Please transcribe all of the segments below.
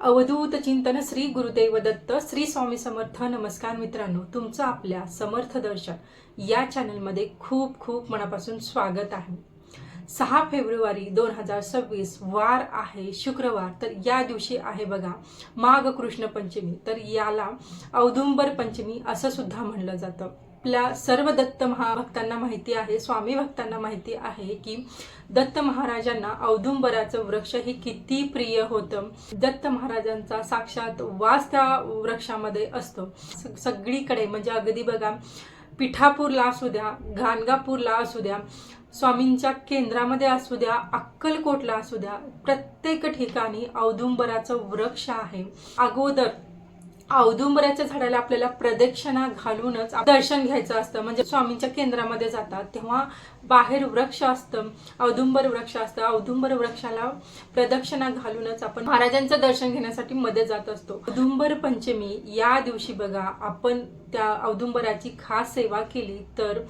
अवधूत चिंतन श्री गुरुदेव दत्त श्री स्वामी समर्थ नमस्कार मित्रांनो. तुमचं आपल्या समर्थ दर्शन या चॅनलमध्ये खूप खूप मनापासून स्वागत आहे. सहा फेब्रुवारी दोन हजार सव्वीस वार आहे शुक्रवार. तर या दिवशी आहे बघा माघ कृष्ण पंचमी. तर याला औदुंबर पंचमी असं सुद्धा म्हणलं जातं. आपल्या सर्व दत्त महाभक्तांना माहिती आहे स्वामी भक्तांना माहिती आहे की दत्त महाराजांना औदुंबराचं वृक्ष हे किती प्रिय होतं. दत्त महाराजांचा साक्षात वास त्या वृक्षामध्ये असतो. स- सगळीकडे म्हणजे अगदी बघा पिठापूरला असू द्या गाणगापूरला असू द्या स्वामींच्या केंद्रामध्ये असू द्या अक्कलकोटला असू द्या प्रत्येक ठिकाणी औदुंबराचं वृक्ष आहे. अगोदर औदुंबराच्या झाडाला आपल्याला प्रदक्षिणा घालूनच दर्शन घ्यायचं असतं. म्हणजे स्वामींच्या केंद्रामध्ये जातात तेव्हा बाहेर वृक्ष असतं औदुंबर वृक्ष असतं. औदुंबर वृक्षाला प्रदक्षिणा घालूनच आपण महाराजांचं दर्शन घेण्यासाठी मध्ये जात असतो. औदुंबर पंचमी या दिवशी बघा आपण त्या औदुंबराची खास सेवा केली तर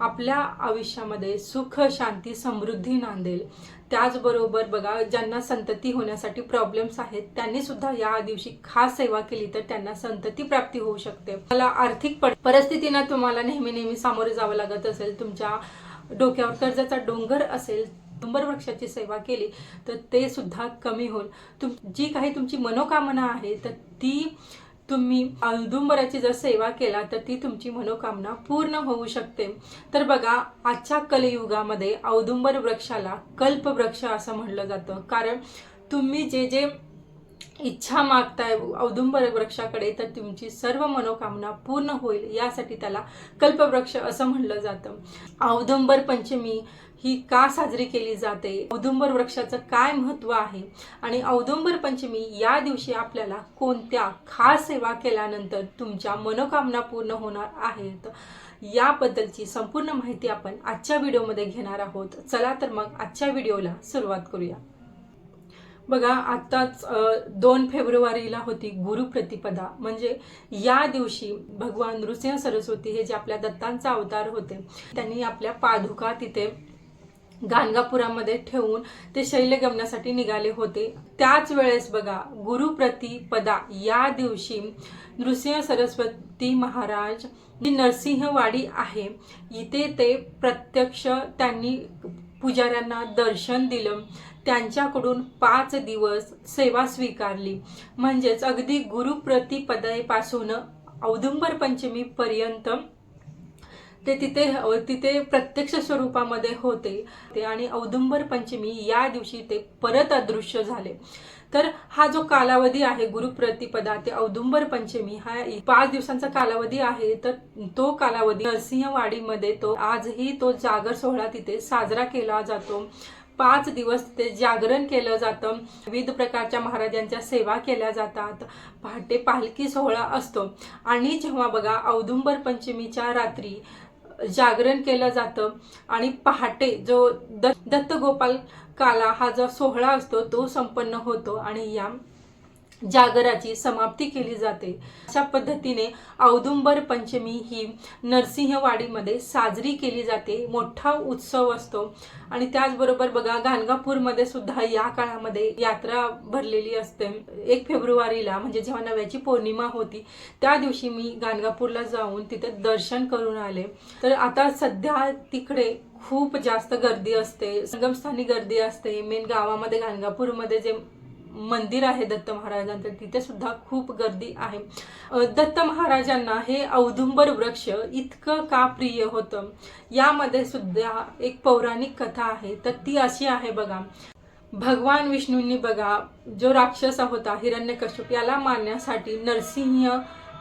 आपल्या आयुष्यामध्ये सुख शांती समृद्धी नांदेल. त्याचबरोबर बघा ज्यांना संतती होण्यासाठी प्रॉब्लेम्स आहेत त्यांनी सुद्धा या दिवशी खास सेवा केली तर त्यांना संतती प्राप्ती होऊ शकते. मला आर्थिक परिस्थितीनं तुम्हाला नेहमी नेहमी सामोरे जावं लागत असेल तुमच्या डोक्यावर कर्जाचा डोंगर असेल डोंगर वृक्षाची सेवा केली तर ते सुद्धा कमी होईल. तुम जी काही तुमची मनोकामना आहे तर ती तुम्ही औदुंबराची जर सेवा केला तर ती तुमची मनोकामना पूर्ण होऊ शकते. तर बघा आजच्या कलयुगामध्ये औदुंबर वृक्षाला कल्पवृक्ष असं म्हणलं जातं. कारण तुम्ही जे जे इच्छा मागताय औदुंबर वृक्षाकडे तर तुमची सर्व मनोकामना पूर्ण होईल. यासाठी त्याला कल्पवृक्ष असं म्हणलं जातं. औदुंबर पंचमी ही का साजरी केली जाते? औदुंबर वृक्षाचं काय महत्त्व आहे? आणि औदुंबर पंचमी या दिवशी आपल्याला कोणत्या खास सेवा केल्यानंतर तुमच्या मनोकामना पूर्ण होणार आहेत? याबद्दलची संपूर्ण माहिती आपण आजच्या व्हिडिओमध्ये घेणार आहोत. चला तर मग आजच्या व्हिडिओला सुरुवात करूया. बघा आत्ताच दोन फेब्रुवारीला होती गुरुप्रतिपदा म्हणजे या दिवशी भगवान नृसिंह सरस्वती हे जे आपल्या दत्तांचा अवतार होते त्यांनी आपल्या पादुका तिथे गाणगापुरामध्ये ठेवून ते शैलगमनासाठी निघाले होते. त्याच वेळेस बघा गुरुप्रतिपदा या दिवशी नृसिंह सरस्वती महाराज जी नरसिंहवाडी आहे. इथे ते प्रत्यक्ष त्यांनी पुजाऱ्यांना दर्शन दिलं. त्यांच्याकडून पाच दिवस सेवा स्वीकारली. म्हणजेच अगदी गुरुप्रतिपदेपासून औदुंबर पंचमीपर्यंत ते तिथे तिथे प्रत्यक्ष स्वरूपामध्ये होते. ते आणि औदुंबर पंचमी या दिवशी ते परत अदृश्य झाले. तर हा जो कालावधी आहे गुरुप्रतिपदा ते औदुंबर पंचमी हा पाच दिवसांचा कालावधी आहे. तर तो कालावधी नरसिंहवाडीमध्ये तो आजही तो जागर सोहळा तिथे साजरा केला जातो. पाच दिवस ते जागरण केलं जातं. विविध प्रकारच्या महाराजांच्या सेवा केल्या जातात. पहाटे पालखी सोहळा असतो. आणि जेव्हा बघा औदुंबर पंचमीच्या रात्री जागरण केलं जातं. आणि पहाटे जो दत्तगोपाल काला हा जो सोहळा असतो तो संपन्न होतो. आणि या जागराची समाप्ती केली जाते. अशा पद्धतीने औदुंबर पंचमी ही नरसिंहवाडीमध्ये साजरी केली जाते. मोठा उत्सव असतो. आणि त्याचबरोबर बघा गाणगापूरमध्ये सुद्धा या काळामध्ये यात्रा भरलेली असते. एक फेब्रुवारीला म्हणजे जेव्हा नव्याची पौर्णिमा होती त्या दिवशी मी गाणगापूरला जाऊन तिथे दर्शन करून आले. तर आता सध्या तिकडे खूप जास्त गर्दी असते. संगमस्थानी गर्दी असते. मेन गावामध्ये गाणगापूरमध्ये जे मंदिर आहे दत्त महाराजांचं तिथे सुद्धा खूप गर्दी आहे. दत्त महाराजांना हे औदुंबर वृक्ष इतकं का प्रिय होतं? यामध्ये सुद्धा एक पौराणिक कथा आहे तर ती अशी आहे बघा. भगवान विष्णूंनी बघा जो राक्षस होता हिरण्यकश्यप याला मारण्यासाठी नरसिंह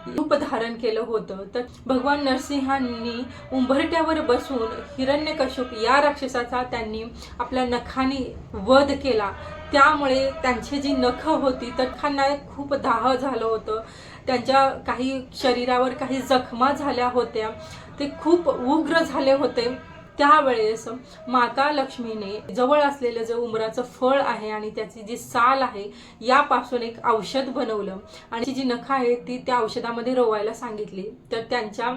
रूप धारण केलं होतं. तर भगवान नरसिंहांनी उंबरट्यावर बसून हिरण्यकश्यप या राक्षसाचा त्यांनी आपल्या नखानी वध केला. त्यामुळे त्यांची जी नखं होती तर खांना खूप दाह झालं होतं. त्यांच्या काही शरीरावर काही जखमा झाल्या होत्या. ते खूप उग्र झाले होते. त्यावेळेस माता लक्ष्मीने जवळ असलेलं जे उमराचं फळ आहे आणि त्याची जी साल आहे यापासून एक औषध बनवलं. आणि ती जी नखं आहे ती त्या औषधामध्ये रोवायला सांगितली. तर त्यांच्या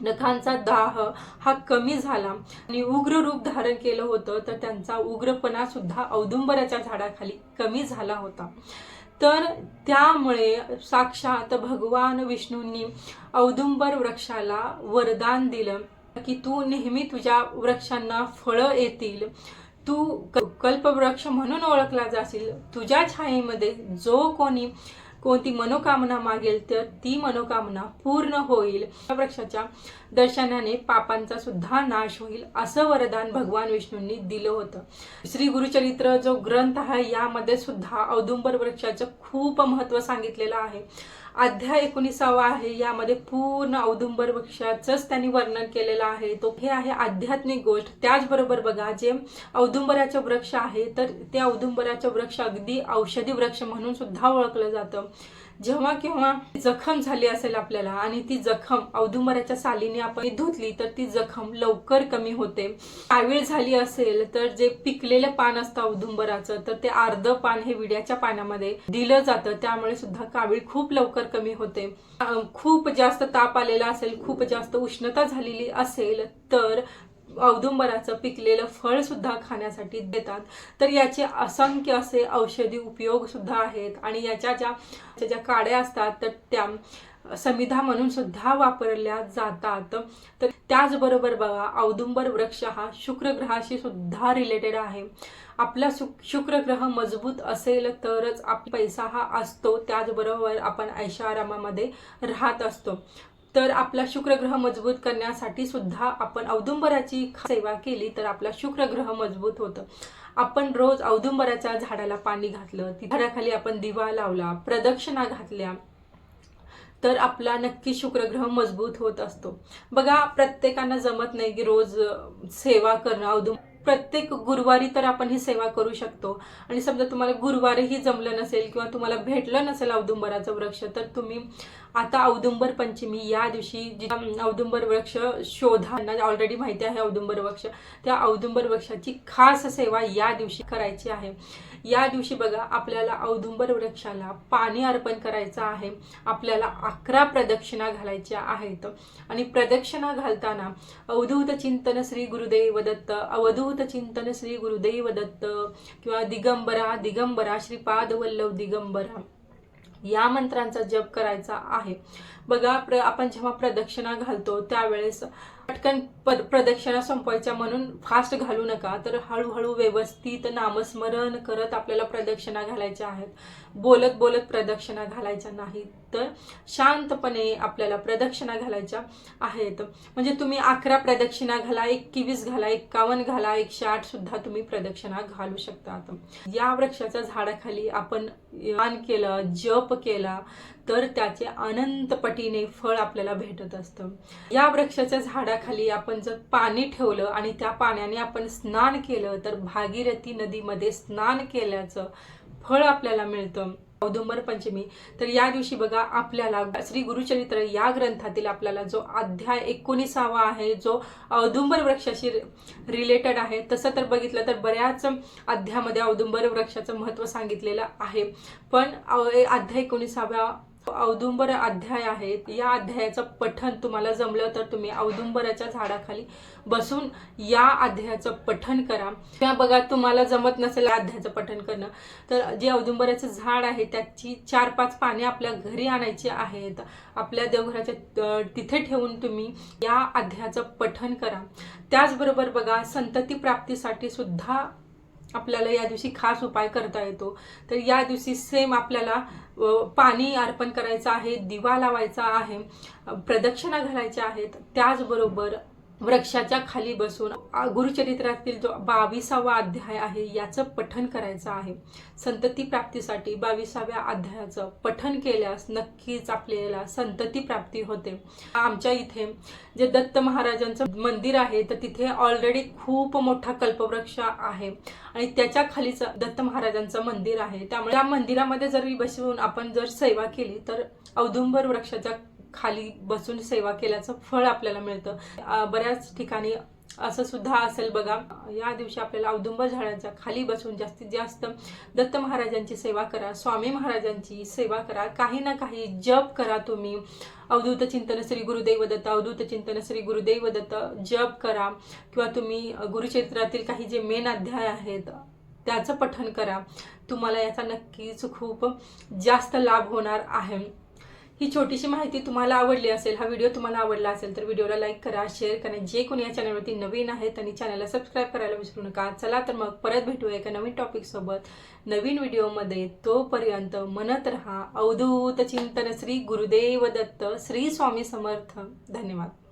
नखांचा दाह हा कमी झाला. आणि उग्र रूप धारण केलं होतं तर त्यांचा उग्रपणा सुद्धा औदुंबराच्या झाडाखाली कमी झाला होता. तर त्यामुळे साक्षात भगवान विष्णूंनी औदुंबर वृक्षाला वरदान दिलं. की तू नेहमी तुझ्या वृक्षांना फळं येतील. तू कल्पवृक्ष म्हणून ओळखला जाशील. तुझ्या छायेमध्ये जो कोणी कोणती मनोकामना मागेल तर ती मनोकामना पूर्ण होईल. या वृक्षाच्या दर्शनाने पापांचा सुद्धा नाश होईल असं वरदान भगवान विष्णूंनी दिलं होतं. श्री गुरुचरित्र जो ग्रंथ आहे यामध्ये सुद्धा औदुंबर वृक्षाचं खूप महत्त्व सांगितलेलं आहे. अध्याय एकोणीसावा आहे यामध्ये पूर्ण औदुंबर वृक्षाचंच त्यांनी वर्णन केलेलं आहे. तो हे आहे आध्यात्मिक गोष्ट. त्याचबरोबर बघा जे औदुंबराचं वृक्ष आहे तर ते औदुंबराचं वृक्ष अगदी औषधी वृक्ष म्हणून सुद्धा ओळखलं जातं. जेव्हा केव्हा जखम झाली असेल आपल्याला आणि ती जखम औदुंबराच्या सालीने आपण धुतली तर ती जखम लवकर कमी होते. कावीळ झाली असेल तर जे पिकलेलं पान असतं औदुंबराचं तर ते अर्ध पान हे विड्याच्या पाण्यामध्ये दिलं जातं. त्यामुळे सुद्धा कावीळ खूप लवकर कमी होते. खूप जास्त ताप आलेला असेल खूप जास्त उष्णता झालेली असेल तर औदुंबराचं पिकलेलं फळ सुद्धा खाण्यासाठी देतात. तर याचे असंख्य असे औषधी उपयोग सुद्धा आहेत आणि याच्या ज्या ज्या काड्या असतात तर त्या समिधा म्हणून सुद्धा वापरल्या जातात. तर त्याचबरोबर बघा औदुंबर वृक्ष हा शुक्र ग्रहाशी सुद्धा रिलेटेड आहे. आपला शु शुक्र ग्रह मजबूत असेल तरच आप पैसा हा असतो. त्याचबरोबर आपण ऐशारामामध्ये राहत असतो. तर आपला शुक्र ग्रह मजबूत करण्यासाठी सुद्धा आपण औदुंबराची सेवा केली तर आपला शुक्र ग्रह मजबूत होतं. आपण रोज औदुंबराच्या झाडाला पाणी घातलं झाडाखाली आपण दिवा लावला प्रदक्षिणा घातल्या तर आपला नक्की शुक्रग्रह मजबूत होत असतो. बघा प्रत्येकांना जमत नाही की रोज सेवा करणं औदुंब प्रत्येक गुरुवारी तर आपण ही सेवा करू शकतो. आणि समजा तुम्हाला गुरुवारीही जमलं नसेल किंवा तुम्हाला भेटलं नसेल औदुंबराचं वृक्ष तर तुम्ही आता औदुंबर पंचमी या दिवशी औदुंबर वृक्ष शोधा ऑलरेडी माहिती आहे औदुंबर वृक्ष. त्या औदुंबर वृक्षाची खास सेवा या दिवशी करायची आहे. या दिवशी बघा आपल्याला औदुंबर वृक्षाला पाणी अर्पण करायचं आहे. आपल्याला अकरा प्रदक्षिणा घालायच्या आहेत. आणि प्रदक्षिणा घालताना अवधूत चिंतन श्री गुरुदेव दत्त अवधूत चिंतन श्री गुरुदेव दत्त किंवा दिगंबरा दिगंबरा श्रीपाद वल्लभ दिगंबरा. या मंत्रांचा जप करायचा आहे. बघा प्र आपण जेव्हा प्रदक्षिणा घालतो त्यावेळेस पटकन प्रदक्षिणा संपवायच्या म्हणून फास्ट घालू नका. तर हळूहळू व्यवस्थित नामस्मरण करत आपल्याला प्रदक्षिणा घालायच्या आहेत. बोलत बोलत प्रदक्षिणा घालायच्या नाहीत तर शांतपणे आपल्याला प्रदक्षिणा घालायच्या आहेत. म्हणजे तुम्ही अकरा प्रदक्षिणा घाला एकवीस घाला एक्कावन्न घाला एकशे आठ सुद्धा तुम्ही प्रदक्षिणा घालू शकता या वृक्षाच्या झाडाखाली आपण यान केलं जप केला तर त्याचे अनंतपटीने फळ आपल्याला भेटत असतं. या वृक्षाच्या झाडाखाली आपण जर पाणी ठेवलं आणि त्या पाण्याने आपण स्नान केलं तर भागीरथी नदीमध्ये स्नान केल्याचं फळ आपल्याला मिळतं. औदुंबर पंचमी. तर या दिवशी बघा आपल्याला श्री गुरुचरित्र या ग्रंथातील आपल्याला जो अध्याय एकोणीसावा आहे जो औदुंबर वृक्षाशी रिलेटेड आहे तसं तर बघितलं तर बऱ्याच अध्यामध्ये औदुंबर वृक्षाचं महत्त्व सांगितलेलं आहे. पण अध्याय एकोणीसाव्या औदुंबर अध्याय आहे. या अध्यायाचं पठण तुम्हाला जमलं तर तुम्ही औदुंबराच्या झाडाखाली बसून या अध्यायाचं पठण करा. किंवा बघा तुम्हाला जमत नसेल अध्यायाचं पठण करणं तर जे औदुंबराचं झाड आहे त्याची चार पाच पाने आपल्या घरी आणायची आहेत. आपल्या देवघराच्या तिथे ठेवून तुम्ही या अध्यायाचं पठण करा. त्याचबरोबर बघा संतती प्राप्तीसाठी सुद्धा आपल्याला या दिवशी खास उपाय करता येतो. तर या दिवशी सेम आपल्याला पाणी अर्पण करायचं आहे दिवा लावायचा आहे प्रदक्षिणा घालायच्या आहेत. त्याचबरोबर वृक्षाच्या खाली बसून गुरुचरित्रातील जो बावीसावा अध्याय आहे याचं पठण करायचं आहे. संतती प्राप्तीसाठी बावीसाव्या अध्यायाचं पठण केल्यास नक्कीच आपल्याला संतती प्राप्ती होते. आमच्या इथे जे दत्त महाराजांचं मंदिर आहे तर तिथे ऑलरेडी खूप मोठा कल्पवृक्ष आहे. आणि त्याच्या खालीच दत्त महाराजांचं मंदिर आहे. त्यामुळे त्या मंदिरामध्ये जर बसवून आपण जर सेवा केली तर औदुंबर वृक्षाच्या खाली बसून सेवा केल्याचं फळ आपल्याला मिळतं. बऱ्याच ठिकाणी असं सुद्धा असेल बघा. या दिवशी आपल्याला औदुंबर झाडांच्या खाली बसून जास्तीत जास्त दत्त महाराजांची सेवा करा स्वामी महाराजांची सेवा करा. काही ना काही जप करा तुम्ही. अवधूत चिंतन श्री गुरुदेव दत्त अवधूत चिंतन श्री गुरुदेव दत्त जप करा. किंवा तुम्ही गुरुक्षेत्रातील काही जे मेन अध्याय आहेत त्याचं पठन करा. तुम्हाला याचा नक्कीच खूप जास्त लाभ होणार आहे. ही छोटीशी माहिती तुम्हाला आवडली असेल हा व्हिडिओ तुम्हाला आवडला असेल तर व्हिडिओला लाईक करा शेअर करा. जे कोणी या चॅनलवरती नवीन आहेत त्यांनी चॅनलला सबस्क्राईब करायला विसरू नका. चला तर मग परत भेटूया एका नवीन टॉपिकसोबत नवीन व्हिडिओमध्ये तोपर्यंत म्हणत रहा. अवधूत चिंतन श्री गुरुदेव दत्त. श्री स्वामी समर्थ. धन्यवाद.